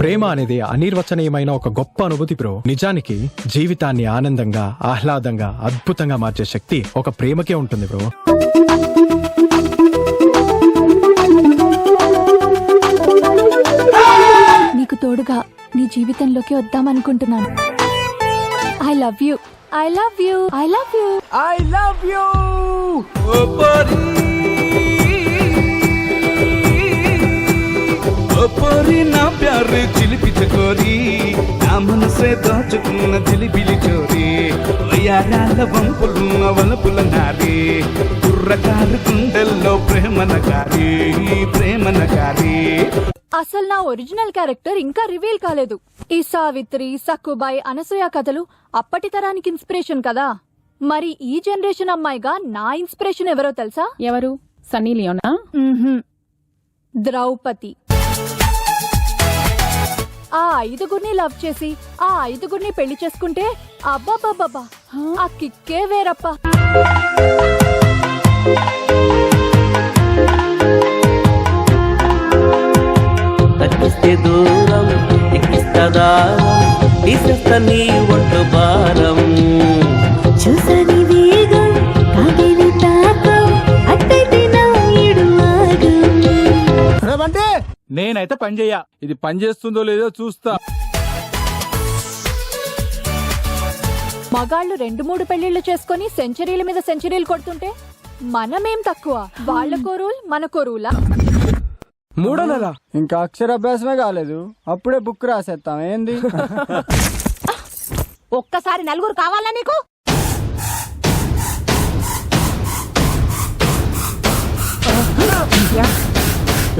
ప్రేమ అనేది అనిర్వచనీయమైన ఒక గొప్ప అనుభూతి బ్రో. నిజానికి జీవితాన్ని ఆనందంగా ఆహ్లాదంగా అద్భుతంగా మార్చే శక్తి ఒక ప్రేమకే ఉంటుంది బ్రో. నీకు తోడుగా నీ జీవితంలోకి వద్దామనుకుంటున్నాను. I love you I love you I love you I love you ప్యారు చిలిపి చకోరి నా మనసే దోచుకున్న జిలిబిలి చోరి. వయ్యారాల వంపులున్న వలపుల నారి కుర్రకారు గుండెల్లో ప్రేమన గారి ప్రేమన గారి. అసలు నా ఒరిజినల్ క్యారెక్టర్ ఇంకా రివీల్ కాలేదు. ఈ సావిత్రి సక్కుబాయ్ అనసూయ కథలు అప్పటి తరానికి ఇన్స్పిరేషన్ కదా. మరి ఈ జనరేషన్ అమ్మాయిగా నా ఇన్స్పిరేషన్ ఎవరో తెలుసా? ఎవరు? Sunny Leone? మ్మ్హ్మ్. ద్రౌపది. ఐదుగురిని లవ్ చేసి ఆ ఐదుగురిని పెళ్ళి చేసుకుంటే అబ్బాబాబాబా ఆ కిక్కే వేరప్ప. తగ్గిస్తే దూరం తీసేస్తా నీ భారం. చూసని వేగం నేనైతే పని చెయ్య ఇది పని చేస్తుందో లేదో చూస్తా. మగాళ్ళు రెండు మూడు పెళ్ళిళ్ళు చేసుకొని సెంచరీల మీద సెంచరీలు కొడుతుంటే మనమేం తక్కువ? వాళ్ళకో రూల్ మనకో రూలా? మూడో నెల ఇంకా అక్షరాభ్యాసమే కాలేదు. అప్పుడే బుక్ రాసేస్తాం ఏంది? ఒక్కసారి నలుగురు కావాలా నీకు?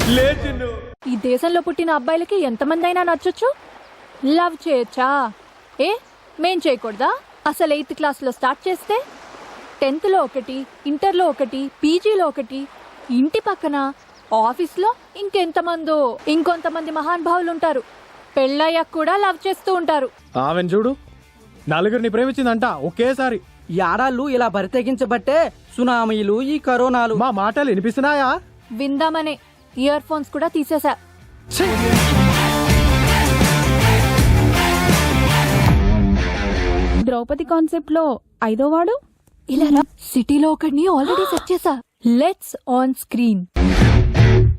ఈ దేశంలో పుట్టిన అబ్బాయిలకి ఎంతమంది అయినా నచ్చొచ్చు? లవ్ చేయొచ్చా? ఏ? మేం చేయకూడదా? అసలు ఎయిత్ క్లాస్లో స్టార్ట్ చేస్తే? టెన్త్లో ఒకటి ఇంటర్లో ఒకటి పీజీలో ఒకటి ఇంటి పక్కన ఆఫీస్లో ఇంకెంతమందో ఇంకొంతమంది మహానుభావులు ఉంటారు పెళ్ళయ్యాక కూడా లవ్ చేస్తూ ఉంటారు. ఆమెను చూడు. నలుగురిని ప్రేమించిందంట ఒకేసారి. ఈ ఆడాళ్ళు ఇలా బరితెగించబట్టే సునామీలు ఈ కరోనాలు. మా మాటలు వినిపిస్తున్నాయా? విందామనే ఇయర్ ఫోన్స్ కూడా తీసేశా. ద్రౌపది కాన్సెప్ట్లో ఐదో వాడు? ఇలా. సిటీలో ఒకడిని ఆల్రెడీ సెట్ చేసా. Let's on screen